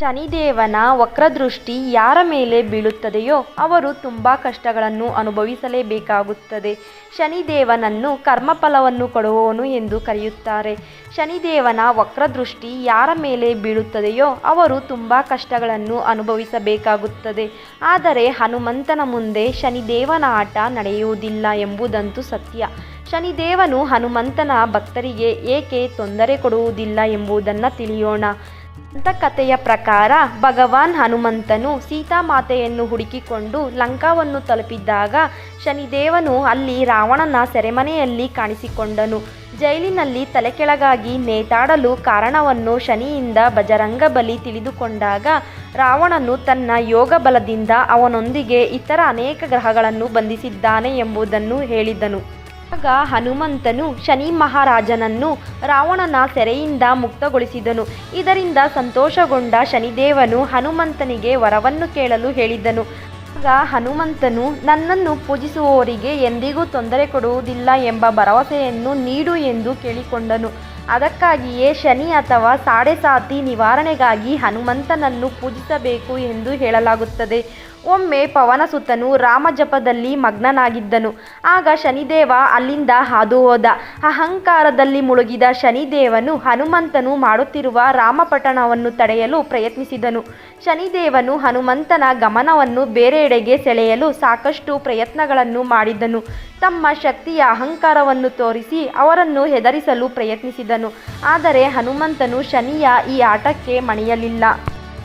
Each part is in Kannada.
ಶನಿದೇವನ ವಕ್ರದೃಷ್ಟಿ ಯಾರ ಮೇಲೆ ಬೀಳುತ್ತದೆಯೋ ಅವರು ತುಂಬ ಕಷ್ಟಗಳನ್ನು ಅನುಭವಿಸಲೇಬೇಕಾಗುತ್ತದೆ. ಶನಿದೇವನನ್ನು ಕರ್ಮಫಲವನ್ನು ಕೊಡುವವನು ಎಂದು ಕರೆಯುತ್ತಾರೆ. ಶನಿದೇವನ ವಕ್ರದೃಷ್ಟಿ ಯಾರ ಮೇಲೆ ಬೀಳುತ್ತದೆಯೋ ಅವರು ತುಂಬ ಕಷ್ಟಗಳನ್ನು ಅನುಭವಿಸಬೇಕಾಗುತ್ತದೆ. ಆದರೆ ಹನುಮಂತನ ಮುಂದೆ ಶನಿದೇವನ ಆಟ ನಡೆಯುವುದಿಲ್ಲ ಎಂಬುದಂತೂ ಸತ್ಯ. ಶನಿದೇವನು ಹನುಮಂತನ ಭಕ್ತರಿಗೆ ಏಕೆ ತೊಂದರೆ ಕೊಡುವುದಿಲ್ಲ ಎಂಬುದನ್ನು ತಿಳಿಯೋಣ. ದಂತಕಥೆಯ ಪ್ರಕಾರ ಭಗವಾನ್ ಹನುಮಂತನು ಸೀತಾಮಾತೆಯನ್ನು ಹುಡುಕಿಕೊಂಡು ಲಂಕಾವನ್ನು ತಲುಪಿದ್ದಾಗ ಶನಿದೇವನು ಅಲ್ಲಿ ರಾವಣನ ಸೆರೆಮನೆಯಲ್ಲಿ ಕಾಣಿಸಿಕೊಂಡನು. ಜೈಲಿನಲ್ಲಿ ತಲೆಕೆಳಗಾಗಿ ನೇತಾಡಲು ಕಾರಣವನ್ನು ಶನಿಯಿಂದ ಬಜರಂಗಬಲಿ ತಿಳಿದುಕೊಂಡಾಗ ರಾವಣನು ತನ್ನ ಯೋಗ ಬಲದಿಂದ ಅವನೊಂದಿಗೆ ಇತರ ಅನೇಕ ಗ್ರಹಗಳನ್ನು ಬಂಧಿಸಿದ್ದಾನೆ ಎಂಬುದನ್ನು ಹೇಳಿದನು. ಆಗ ಹನುಮಂತನು ಶನಿ ಮಹಾರಾಜನನ್ನು ರಾವಣನ ಸೆರೆಯಿಂದ ಮುಕ್ತಗೊಳಿಸಿದನು. ಇದರಿಂದ ಸಂತೋಷಗೊಂಡ ಶನಿದೇವನು ಹನುಮಂತನಿಗೆ ವರವನ್ನು ಕೇಳಲು ಹೇಳಿದ್ದನು ಆಗ ಹನುಮಂತನು, ನನ್ನನ್ನು ಪೂಜಿಸುವವರಿಗೆ ಎಂದಿಗೂ ತೊಂದರೆ ಕೊಡುವುದಿಲ್ಲ ಎಂಬ ಭರವಸೆಯನ್ನು ನೀಡು ಎಂದು ಕೇಳಿಕೊಂಡನು. ಅದಕ್ಕಾಗಿಯೇ ಶನಿ ಅಥವಾ ಸಾಡೆಸಾತಿ ನಿವಾರಣೆಗಾಗಿ ಹನುಮಂತನನ್ನು ಪೂಜಿಸಬೇಕು ಎಂದು ಹೇಳಲಾಗುತ್ತದೆ. ಒಮ್ಮೆ ಪವನಸುತನು ರಾಮಜಪದಲ್ಲಿ ಮಗ್ನನಾಗಿದ್ದನು. ಆಗ ಶನಿದೇವ ಅಲ್ಲಿಂದ ಹಾದು ಹೋದ. ಅಹಂಕಾರದಲ್ಲಿ ಮುಳುಗಿದ ಶನಿದೇವನು ಹನುಮಂತನು ಮಾಡುತ್ತಿರುವ ರಾಮಪಟ್ಟಣವನ್ನು ತಡೆಯಲು ಪ್ರಯತ್ನಿಸಿದನು. ಶನಿದೇವನು ಹನುಮಂತನ ಗಮನವನ್ನು ಬೇರೆಡೆಗೆ ಸೆಳೆಯಲು ಸಾಕಷ್ಟು ಪ್ರಯತ್ನಗಳನ್ನು ಮಾಡಿದನು ತಮ್ಮ ಶಕ್ತಿಯ ಅಹಂಕಾರವನ್ನು ತೋರಿಸಿ ಅವರನ್ನು ಹೆದರಿಸಲು ಪ್ರಯತ್ನಿಸಿದನು. ಆದರೆ ಹನುಮಂತನು ಶನಿಯ ಈ ಆಟಕ್ಕೆ ಮಣಿಯಲಿಲ್ಲ.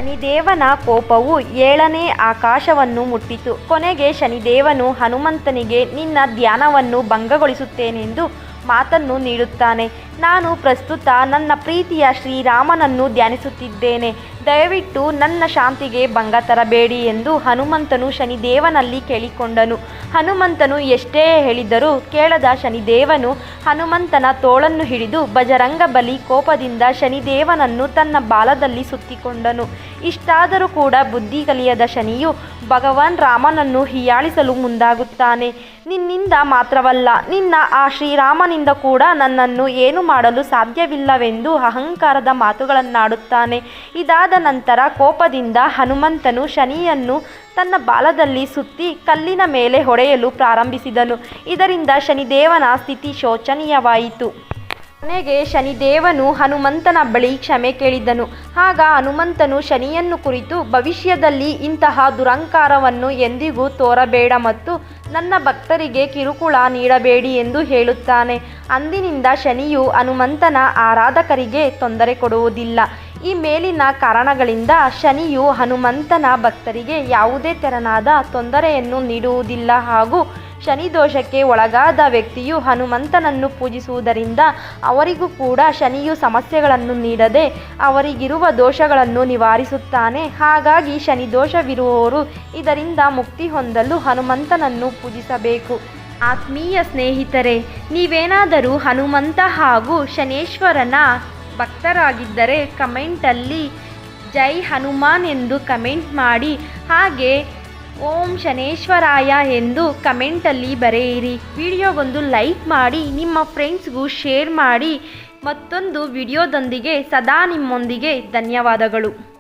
ಶನಿದೇವನ ಕೋಪವು ಏಳನೇ ಆಕಾಶವನ್ನು ಮುಟ್ಟಿತು. ಕೊನೆಗೆ ಶನಿದೇವನು ಹನುಮಂತನಿಗೆ, ನಿನ್ನ ಧ್ಯಾನವನ್ನು ಭಂಗಗೊಳಿಸುತ್ತೇನೆಂದು ಮಾತನ್ನು ನೀಡುತ್ತಾನೆ. ನಾನು ಪ್ರಸ್ತುತ ನನ್ನ ಪ್ರೀತಿಯ ಶ್ರೀರಾಮನನ್ನು ಧ್ಯಾನಿಸುತ್ತಿದ್ದೇನೆ. ದಯವಿಟ್ಟು ನನ್ನ ಶಾಂತಿಗೆ ಭಂಗ ತರಬೇಡಿ ಎಂದು ಹನುಮಂತನು ಶನಿದೇವನಲ್ಲಿ ಕೇಳಿಕೊಂಡನು. ಹನುಮಂತನು ಎಷ್ಟೇ ಹೇಳಿದರೂ ಕೇಳದ ಶನಿದೇವನು ಹನುಮಂತನ ತೋಳನ್ನು ಹಿಡಿದು ಬಜರಂಗ ಬಲಿ ಕೋಪದಿಂದ ಶನಿದೇವನನ್ನು ತನ್ನ ಬಾಲದಲ್ಲಿ ಸುತ್ತಿಕೊಂಡನು. ಇಷ್ಟಾದರೂ ಕೂಡ ಬುದ್ಧಿ ಕಲಿಯದ ಶನಿಯು ಭಗವಾನ್ ರಾಮನನ್ನು ಹೀಯಾಳಿಸಲು ಮುಂದಾಗುತ್ತಾನೆ. ನಿನ್ನಿಂದ ಮಾತ್ರವಲ್ಲ, ನಿನ್ನ ಆ ಶ್ರೀರಾಮನಿಂದ ಕೂಡ ನನ್ನನ್ನು ಏನು ಮಾಡಲು ಸಾಧ್ಯವಿಲ್ಲವೆಂದು ಅಹಂಕಾರದ ಮಾತುಗಳನ್ನಾಡುತ್ತಾನೆ. ಇದಾದ ನಂತರ ಕೋಪದಿಂದ ಹನುಮಂತನು ಶನಿಯನ್ನು ತನ್ನ ಬಾಲದಲ್ಲಿ ಸುತ್ತಿ ಕಲ್ಲಿನ ಮೇಲೆ ಹೊಡೆಯಲು ಪ್ರಾರಂಭಿಸಿದನು. ಇದರಿಂದ ಶನಿದೇವನ ಸ್ಥಿತಿ ಶೋಚನೀಯವಾಯಿತು. ಕೊನೆಗೆ ಶನಿದೇವನು ಹನುಮಂತನ ಬಳಿ ಕ್ಷಮೆ ಕೇಳಿದನು. ಆಗ ಹನುಮಂತನು ಶನಿಯನ್ನು ಕುರಿತು, ಭವಿಷ್ಯದಲ್ಲಿ ಇಂತಹ ದುರಂಕಾರವನ್ನು ಎಂದಿಗೂ ತೋರಬೇಡ ಮತ್ತು ನನ್ನ ಭಕ್ತರಿಗೆ ಕಿರುಕುಳ ನೀಡಬೇಡಿ ಎಂದು ಹೇಳುತ್ತಾನೆ. ಅಂದಿನಿಂದ ಶನಿಯು ಹನುಮಂತನ ಆರಾಧಕರಿಗೆ ತೊಂದರೆ ಕೊಡುವುದಿಲ್ಲ. ಈ ಮೇಲಿನ ಕಾರಣಗಳಿಂದ ಶನಿಯು ಹನುಮಂತನ ಭಕ್ತರಿಗೆ ಯಾವುದೇ ತೆರನಾದ ತೊಂದರೆಯನ್ನು ನೀಡುವುದಿಲ್ಲ ಹಾಗೂ ಶನಿ ದೋಷಕ್ಕೆ ಒಳಗಾದ ವ್ಯಕ್ತಿಯು ಹನುಮಂತನನ್ನು ಪೂಜಿಸುವುದರಿಂದ ಅವರಿಗೂ ಕೂಡ ಶನಿಯು ಸಮಸ್ಯೆಗಳನ್ನು ನೀಡದೆ ಅವರಿಗಿರುವ ದೋಷಗಳನ್ನು ನಿವಾರಿಸುತ್ತಾನೆ. ಹಾಗಾಗಿ ಶನಿ ದೋಷವಿರುವವರು ಇದರಿಂದ ಮುಕ್ತಿ ಹೊಂದಲು ಹನುಮಂತನನ್ನು ಪೂಜಿಸಬೇಕು. ಆತ್ಮೀಯ ಸ್ನೇಹಿತರೆ, ನೀವೇನಾದರೂ ಹನುಮಂತ ಹಾಗೂ ಶನೇಶ್ವರನ ಭಕ್ತರಾಗಿದ್ದರೆ ಕಮೆಂಟಲ್ಲಿ ಜೈ ಹನುಮಾನ್ ಎಂದು ಕಮೆಂಟ್ ಮಾಡಿ. ಹಾಗೆ ಓಂ ಶನೇಶ್ವರಾಯ ಎಂದು ಕಮೆಂಟಲ್ಲಿ ಬರೆಯಿರಿ. ವಿಡಿಯೋಗೊಂದು ಲೈಕ್ ಮಾಡಿ, ನಿಮ್ಮ ಫ್ರೆಂಡ್ಸ್ಗೂ ಶೇರ್ ಮಾಡಿ. ಮತ್ತೊಂದು ವಿಡಿಯೋದೊಂದಿಗೆ ಸದಾ ನಿಮ್ಮೊಂದಿಗೆ. ಧನ್ಯವಾದಗಳು.